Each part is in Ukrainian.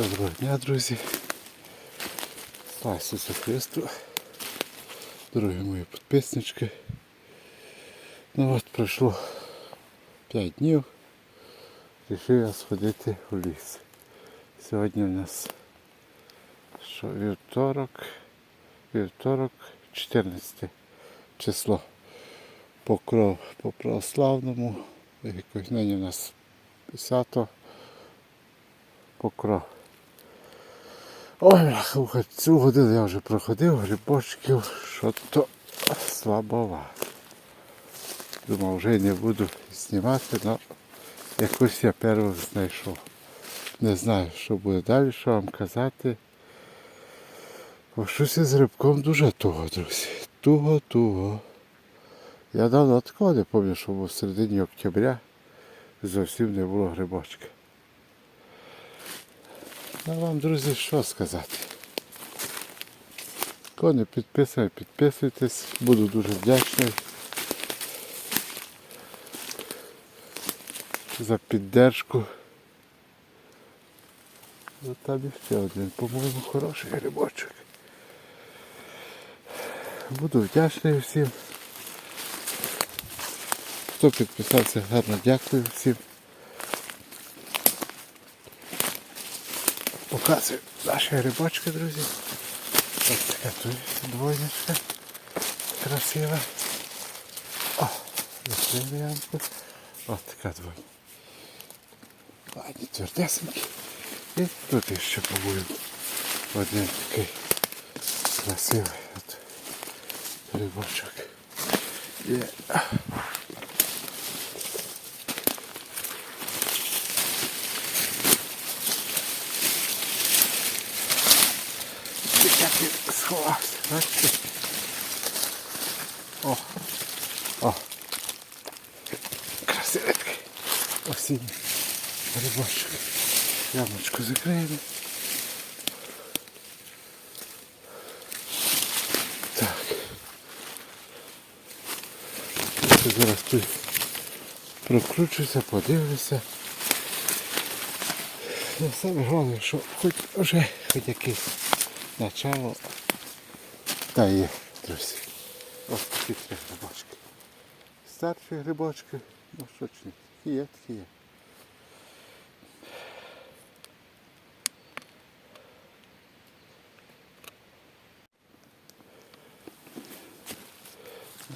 Доброго дня, друзі. Слава Ісусу Христу. Дорогі мої підписнички. Ну от пройшло 5 днів. Рішив я сходити у ліс. Сьогодні у нас що, вівторок, вівторок, 14 число. Покров по православному. Якось нині у нас 10 покров. Ой, бляха, цю годину я вже проходив, грибочків, що то слабовато. Думав, вже не буду знімати, але якусь я першу знайшов. Не знаю, що буде далі, що вам казати. Бо щось із грибком дуже туго, друзі. Туго-туго. Я давно такого не пам'ятаю, що в середині октября зовсім не було грибочка. Ну вам, друзі, що сказати. Кого не підписує, підписуйтесь. Буду дуже вдячний за піддержку. Ну, там і ще один, по-моєму, хороший грибочок. Буду вдячний всім. Хто підписався, гарно дякую всім. Показую наші грибочки, друзі. Ось така тут двойничка. Красива. О, закрили ямку. Ось така двойня. Ладні, твердесенькі. І тут ще по-моєму один такий красивий от грибочок. Є. Як сховався. О, о. Красивий такий осінній грибочок. Ямочку закриємо. Так. Я зараз тут прокручуся, подивлюся. Ну, саме головне, що хоч вже хоч якесь начало та є, друзі. Ось такі три грибочки. Старші грибочки, ну що ж ні, такі є, такі є.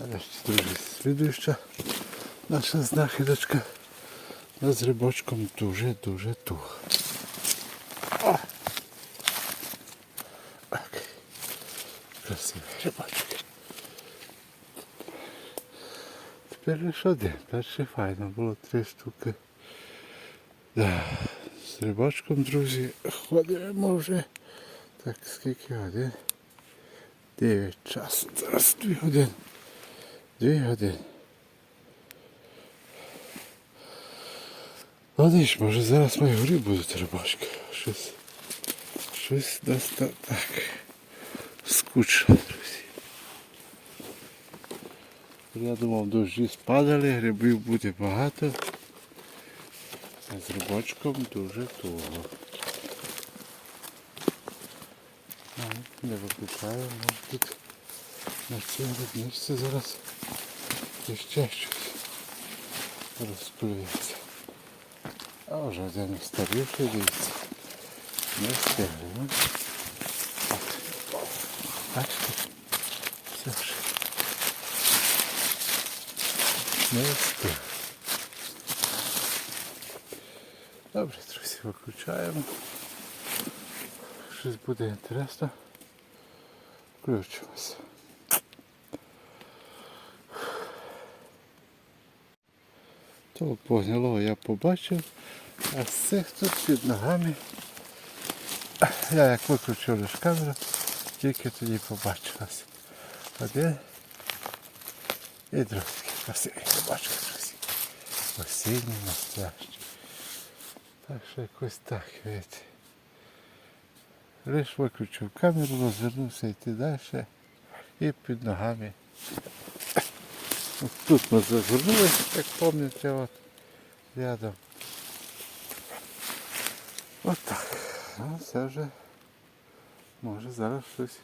Нарешті, друзі, слідуюча наша знахідочка. З грибочком дуже-дуже туго. О! Так. Грибочок. Тепер лише один. Перший файно було три штуки. Да. З рибачком, друзі, ходимо вже. Так, скільки годин? Дев'ять часу. Зараз дві години. Дві години. Ладно, ж, може зараз мої горі будуть рибачки. Щось. Щось доста так. Скучно, друзі. Я думав, дощі спадали, грибів буде багато. А з рибачком дуже туго. Не виключаю, може бути на цій рибничці зараз ще щось розплюється. А вже один старіший, дивіться. Не встигли. Бачите? Все вже. Не встиг. Добре, друзі, виключаємо. Щось буде інтересно. Включимося. Того погнилого я побачив, а з цих тут під ногами. Я як виключив лише камеру, тільки тоді побачилось. Один і другий. Красивий побачив, друзі. Осінній настоящий. Так що якось так, видите. Лиш виключив камеру, розвернувся йти далі і під ногами. Тут ми зазирнули, як пам'ятаєте, от рядом. От так. А це вже може зараз щось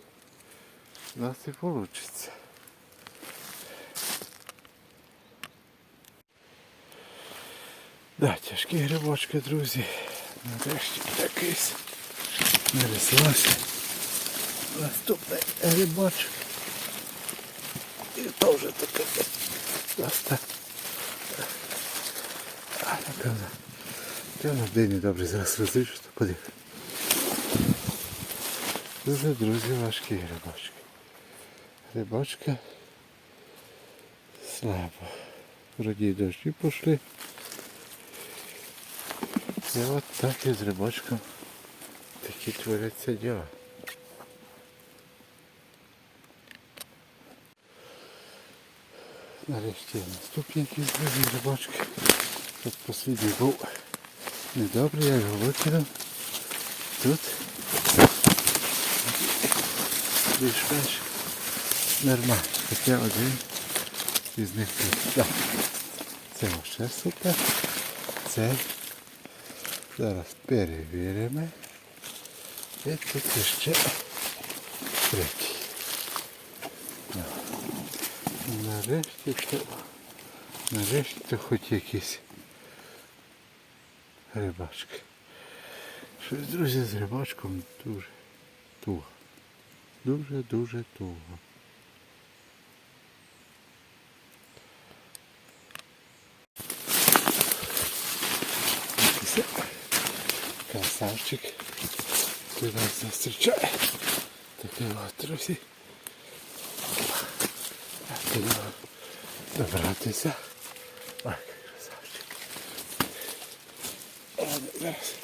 у нас і вийде. Да, тяжкі грибочки, друзі. Нарешті якийсь нарисувався. Наступний грибочок. І то вже таке просто. А, напевно. Напевно, день добре зараз розріжу, то подивимось. Дуже, друзі, важкі грибочки. Грибочки слабо. Вроді дощі пішли. І от так і з грибочком такі творяться діла. Нарешті наступні якісь другі грибочки. Тут послідній був недобрий, я його викинув. Тут більш-менш нормально. Хоча один із них тут. Це ще супер. Це зараз перевіримо. І тут ще третій. Нарешті то, нарешті то хоч якісь грибачки. Щось, друзі, з грибачком дуже туго. Дуже-дуже туго. Красавчик. Ти нас зустрічає. Такий от, друзі. Треба добратися. Ой, красавчик. Ладно, зараз.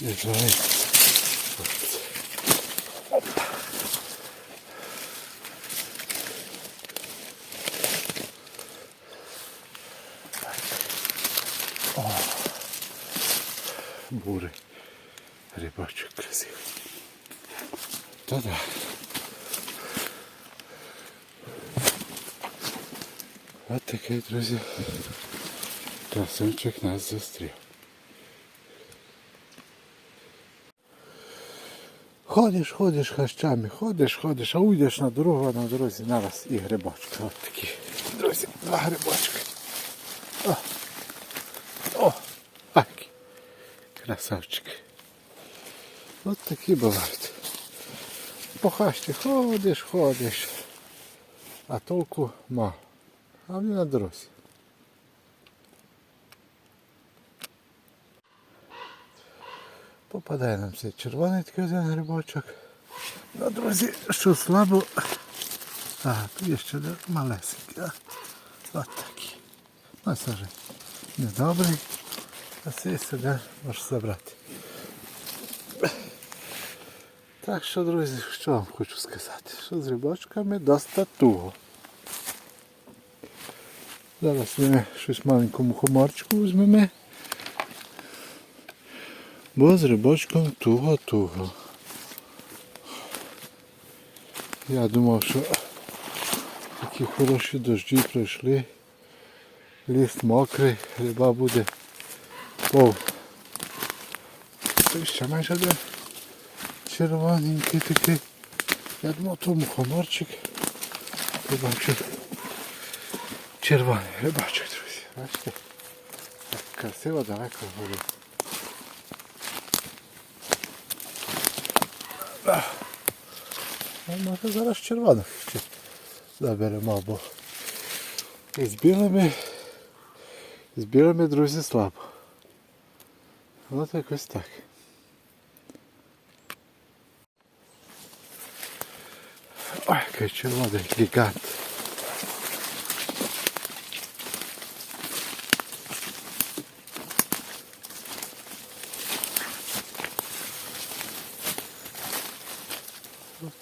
Не знаю. Бурий грибочок красивий. Та-да. От такий, друзі, красунчик нас зустрів. Ходиш, ходиш хащами, ходиш, ходиш, а уйдеш на дорогу, а на дорозі нараз і грибочки. От такі, друзі, два грибочки. О, о, акі, красавчики. От такі бувають. По хащі ходиш, ходиш, а толку мало. А вони на дорозі. Попадає нам цей червоний такий один грибочок. Ну, друзі, що слабо. А, тут є ще малесенький. От такий. Ну, це вже недобрий. А цей сюди можеш забрати. Так що, друзі, що вам хочу сказати? Що з грибочками досить туго. Зараз ми щось маленькому хоморчику візьмемо. Бо з рибочком туго-туго. Я думав, що такі хороші дощі пройшли. Ліс мокрий, риба буде пов. Це ще майже один червоненький такий. Я думав, то мухоморчик. Побачив червоний рибачок, друзі. Бачите? Так красиво далеко буде. Може зараз червоних ще заберемо, бо з білими, з білими, друзі, слабо. От якось так. Ой, який червоний гігант.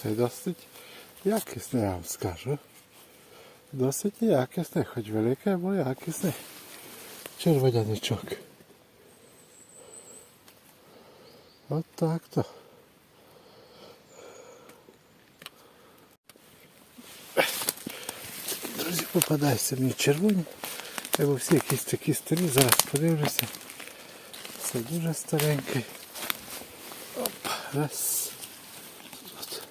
Та й досить якісний, я вам скажу. Досить якісний, хоч великий, або якісний червоняничок. От так то. Друзі, попадаються мені червоні. Або всі якісь такі старі, зараз подивлюся. Це дуже старенький. Раз. Тут.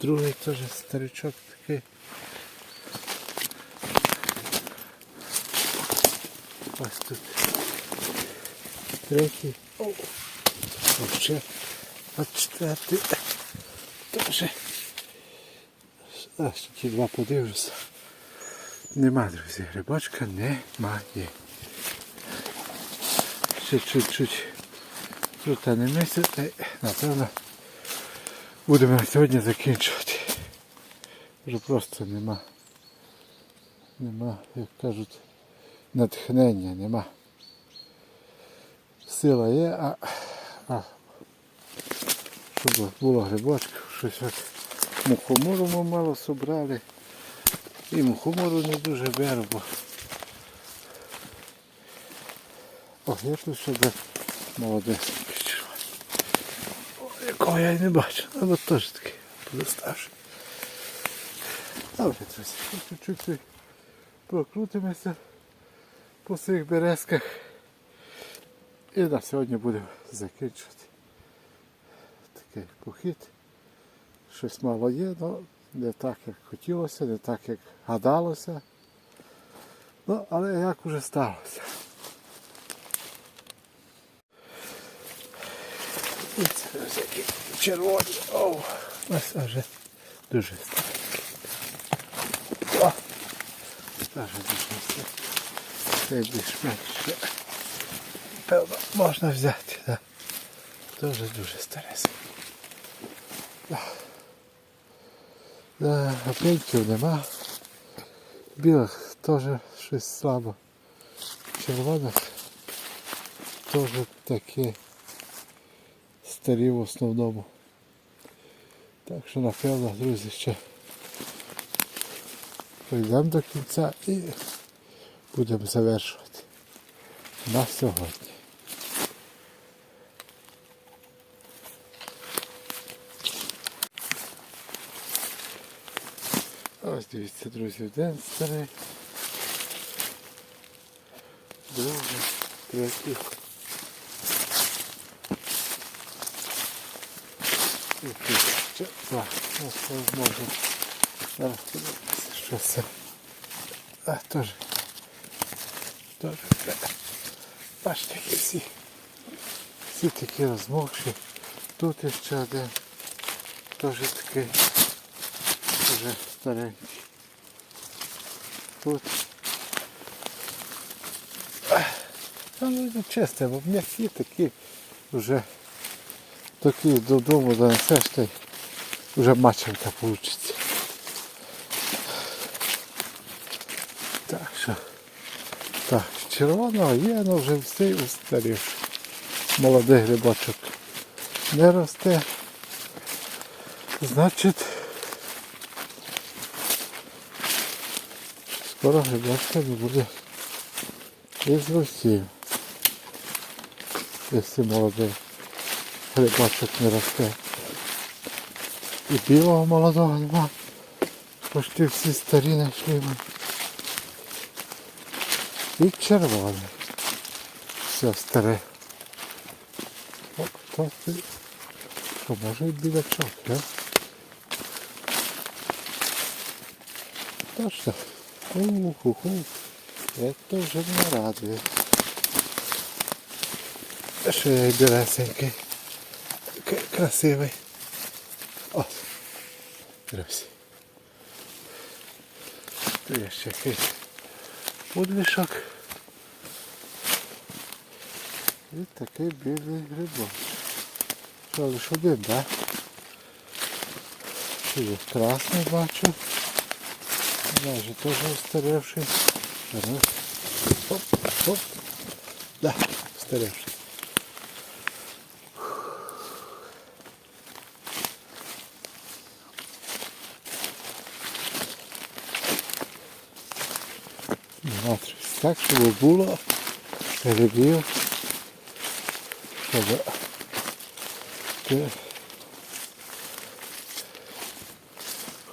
Другий теж старичок такий. Ось тут. Третій. О, О, ще. А. Теж. А, ще два подивлюся. Нема, друзі, грибочка немає. Ще чуть-чуть тут не місяць, та й, напевно будемо на сьогодні закінчувати. Вже просто нема. Нема, як кажуть, натхнення, нема. Сила є, а, а щоб було грибочків, щось мухомору ми мало собрали. І мухомору не дуже беру, бо О, я тут ще де молодесенький якого я й не бачу. От теж такий подоставший. Добре, друзі, чуть-чуть прокрутимося по цих березках. І на сьогодні будемо закінчувати такий похід. Щось мало є, але не так, як хотілося, не так, як гадалося. Ну, але як уже сталося. І це всякі червоні. Оу, ось вже дуже старенький. О! Дуже старенький. Це більш-менш ще. Певно, можна взяти, так. Дуже дуже старесенький. Да, опеньків нема. Білих теж щось слабо. Червоних теж такі старі в основному. Так що напевно, друзі, ще прийдемо до кінця і будемо завершувати на сьогодні. Ось дивіться, друзі, один старий. Другий, третій. І тут два. Ось це можна. Зараз подивимося, що це. А, теж. Теж. Бачите, всі. Всі такі розмокші. Тут ще один. Теж такий. Вже старенький. Тут. Та ну чисте, бо м'які такі вже такі додому донесеш, та вже маченка вийде. Так що. Так, червоного є, але вже все устарів. Молодий грибочок не росте. Значить. Скоро грибочка не буде із усім. Якщо молодий грибочок не росте. І білого молодого нема. Почти всі старі знайшли ми. І червоний. Все старе. Оп, то ти. Що може і білячок, а? Точно. Уху-ху. Это уже не радует. Що я. Красивий. От. Друзі. Тут є ще якийсь подвішок. І такий білий грибок. Що лиш один? Да? Є красний бачу. Майже теж устаревший. Ага. Оп, оп. Да, устаревший. Смотри, так, щоб було грибів, щоб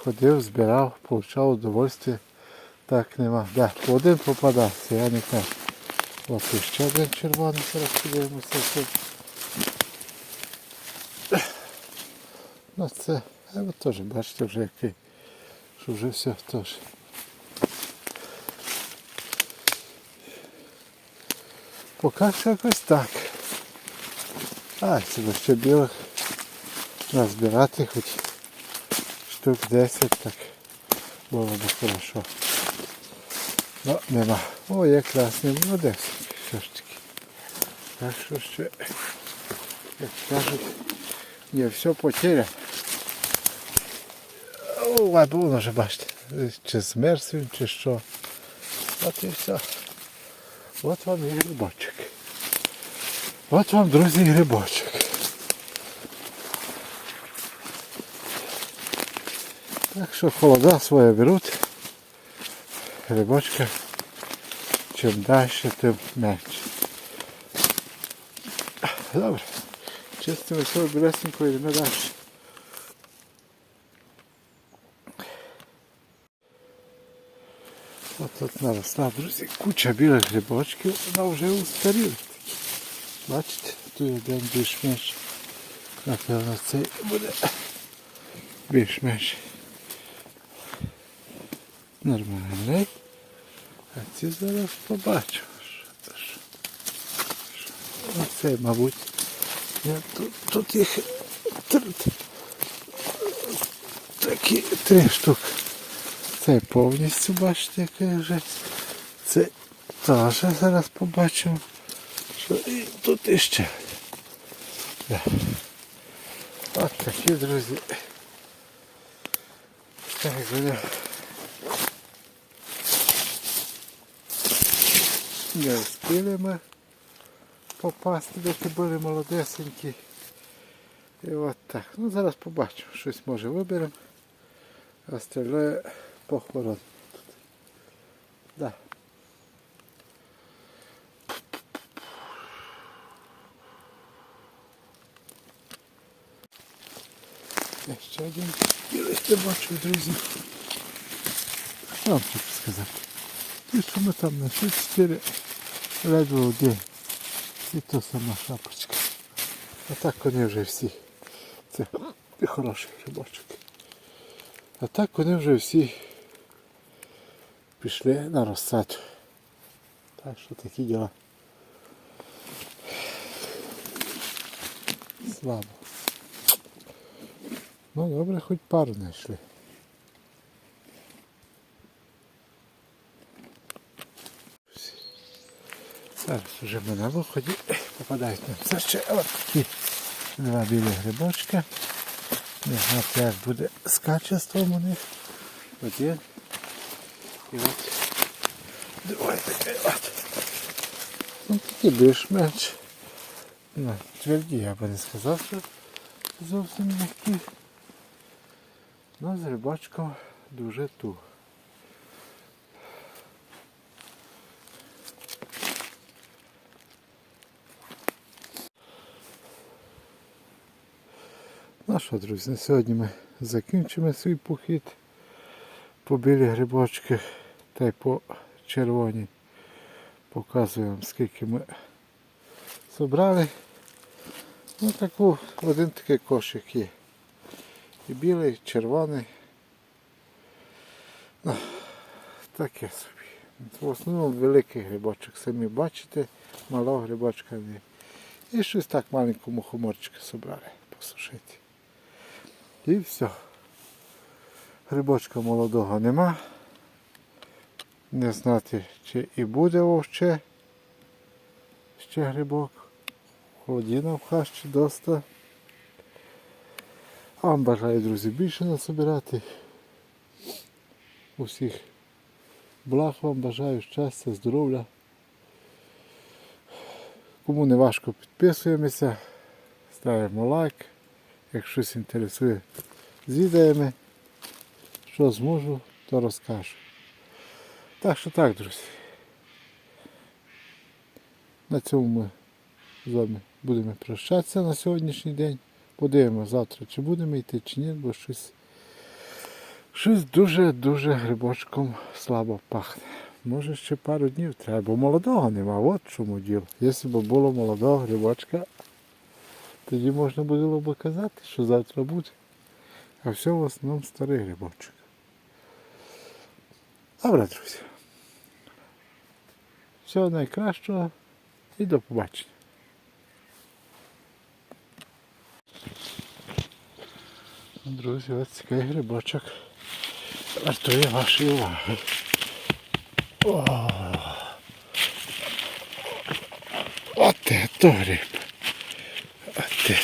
ходив, збирав, получав удовольствие. Так нема. Да, один попадався, я не знаю. Ось ще один червоний, зараз подивимося. Ну це, а ви теж бачите вже який, що вже все теж. Поки що якось так. А, це ще білих назбирати хоч штук 10, так було б хорошо. Ну, нема. О, якраз не молодець. Що ж таки. Так що ще, як кажуть, не все потеряно. О, а було вже бачите, чи змерз він, чи що. От і все. От вам і грибочок. От вам, друзі, грибочок. Так що холода своє беруть. Грибочка чим далі, тим менше. Добре. Чистимо все білесенько йдемо далі. От тут наросла, друзі, куча білих грибочків, вона вже устаріла. Бачите, тут один більш-менш. Напевно, цей буде більш-менш нормальний. А ці зараз що, що. Мабуть. Я, тут, тут їх такі три штуки. Це повністю бачите, який вже. Це теж зараз побачимо. Що і тут іще. Да. От такі, друзі. Так, Не встигли ми попасти, доки були молодесенькі. І от так. Ну зараз побачимо. Щось може виберемо. Остальное похорон. Да. Ще один білий бачу, друзі. Що вам хочу сказати? Ті, що ми там знайшли, чотири ледве один. І то сама шапочка. А так вони вже всі. Це хороший грибочок. А так вони вже всі пішли на розсаду. Так що такі діла. Слабо. Ну добре, хоч пару знайшли. Зараз вже ми на виході попадають нам. Це ще от такі два білі. Не знаю, як буде з качеством у них. Один. І от другий такий от. Ну такі більш-менш. Ну, тверді, я би не сказав, що зовсім м'які. Ну, з грибочком дуже туго. Ну що, друзі, на сьогодні ми закінчимо свій похід по білі грибочки та й по червоні. Показую вам скільки ми зібрали. Ну таку, один такий кошик є. І білий, і червоний. Ну, таке собі. В основному великий грибочок, самі бачите, малого грибочка не. І щось так маленького мухоморчика зібрали посушити. І все. Грибочка молодого нема. Не знати, чи і буде вовче. Ще грибок. Холодіна в хащі доста. Вам бажаю, друзі, більше насобирати. Усіх благ вам бажаю щастя, здоров'я. Кому не важко підписуємося, ставимо лайк. Як щось інтересує, звідаємо. Що зможу, то розкажу. Так що так, друзі. На цьому ми з вами будемо прощатися на сьогоднішній день. Подивимося завтра, чи будемо йти, чи ні, бо щось щось дуже-дуже грибочком слабо пахне. Може ще пару днів треба, бо молодого нема, от чому діло. Якщо б було молодого грибочка, тоді можна було б казати, що завтра буде. А все в основному старий грибочок. Добре, друзі. Всього найкращого і до побачення. Друзі, ось такий грибочок вартує вашої уваги. О! От це гриб. Це.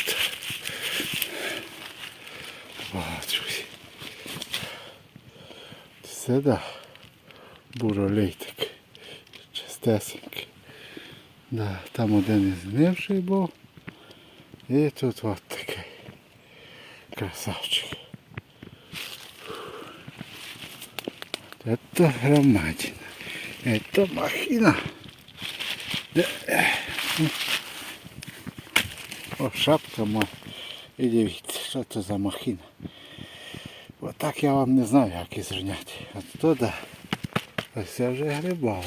О, друзі. Це да. Буролейтик. Чистесенький. Да, там один із гнивший був. І тут от такий. Красавчик. Это громадина. Это махина. Да. Шапка моя. І дивіться, що це за махина. Отак я вам не знаю, як і зрівняти. От туди. Ось це вже грибок.